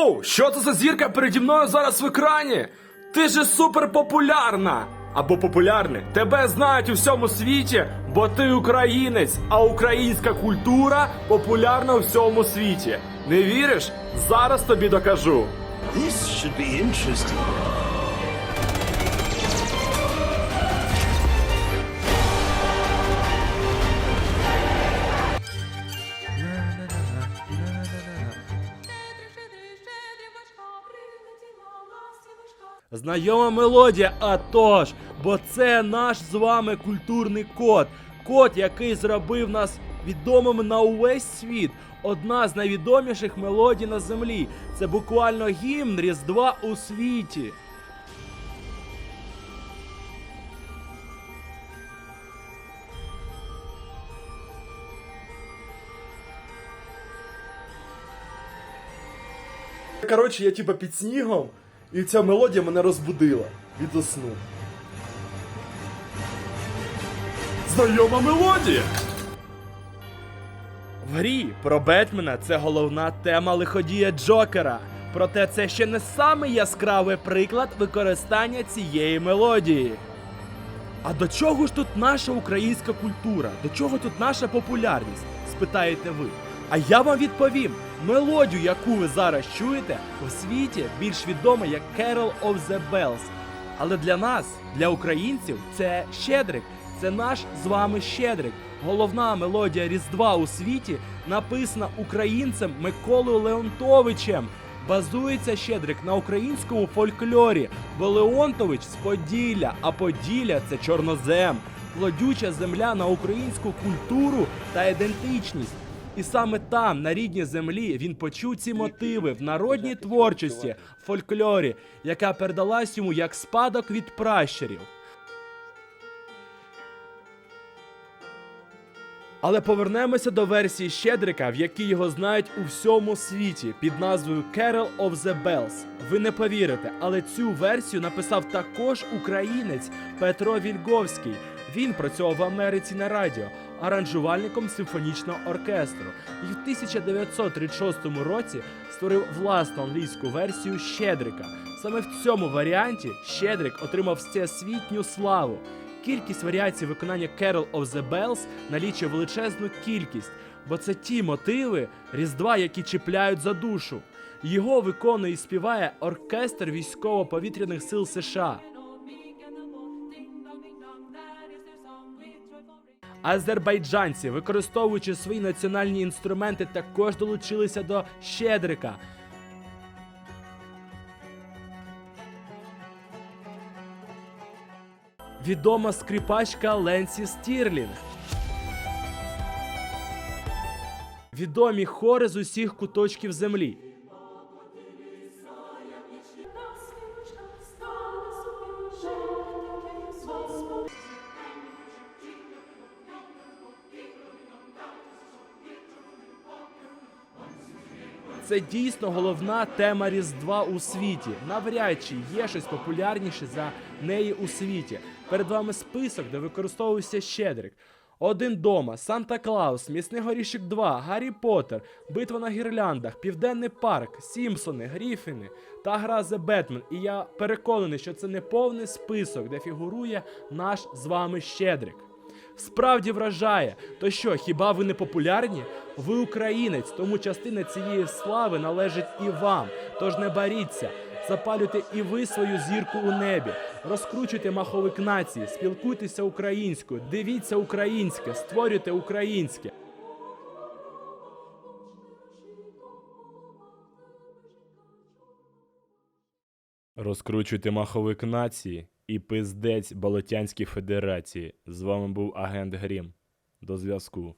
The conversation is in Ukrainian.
Воу, що це за зірка переді мною зараз в екрані? Ти же супер популярна! Або популярний. Тебе знають у всьому світі, бо ти українець, а українська культура популярна у всьому світі. Не віриш? Зараз тобі докажу. This should be interesting. Знайома мелодія, а тож, бо це наш з вами культурний код. Код, який зробив нас відомими на увесь світ. Одна з найвідоміших мелодій на землі. Це буквально гімн Різдва у світі. Коротше, я типа під снігом, і ця мелодія мене розбудила від сну. Знайома мелодія! В грі про Бетмена це головна тема лиходія Джокера. Проте це ще не самий яскравий приклад використання цієї мелодії. А до чого ж тут наша українська культура? До чого тут наша популярність? спитаєте ви. А я вам відповім: мелодію, яку ви зараз чуєте, в світі більш відома як Carol of the Bells. Але для нас, для українців, це Щедрик. Це наш з вами Щедрик. Головна мелодія Різдва у світі написана українцем Миколою Леонтовичем. Базується Щедрик на українському фольклорі, бо Леонтович з Поділля, а Поділля це чорнозем, плодюча земля на українську культуру та ідентичність. І саме там, на рідній землі, він почув ці мотиви в народній творчості, фольклорі, яка передалась йому як спадок від пращурів. Але повернемося до версії Щедрика, в якій його знають у всьому світі під назвою Carol of the Bells. Ви не повірите, але цю версію написав також українець Петро Вільговський. Він працював в Америці на радіо, аранжувальником симфонічного оркестру, і в 1936 році створив власну англійську версію Щедрика. Саме в цьому варіанті Щедрик отримав всесвітню славу. Кількість варіацій виконання Carol of the Bells налічує величезну кількість, бо це ті мотиви Різдва, які чіпляють за душу. Його виконує і співає оркестр військово-повітряних сил США. Азербайджанці, використовуючи свої національні інструменти, також долучилися до Щедрика. Відома скрипачка Ленсі Стірлінг. Відомі хори з усіх куточків землі. Це дійсно головна тема Різдва у світі. Навряд чи є щось популярніше за неї у світі. Перед вами список, де використовується Щедрик. Один дома, Санта Клаус, Місний горішок 2, Гаррі Поттер, Битва на гірляндах, Південний парк, Сімпсони, Гріфіни та гра The Batman. І я переконаний, що це не повний список, де фігурує наш з вами Щедрик. Справді вражає, то що, хіба ви не популярні? Ви українець, тому частина цієї слави належить і вам. Тож не боріться, запалюйте і ви свою зірку у небі, розкручуйте маховик нації, спілкуйтеся українською, дивіться українське, створюйте українське. Розкручуйте маховик нації і пиздець Болотянській Федерації. З вами був агент Грім. До зв'язку.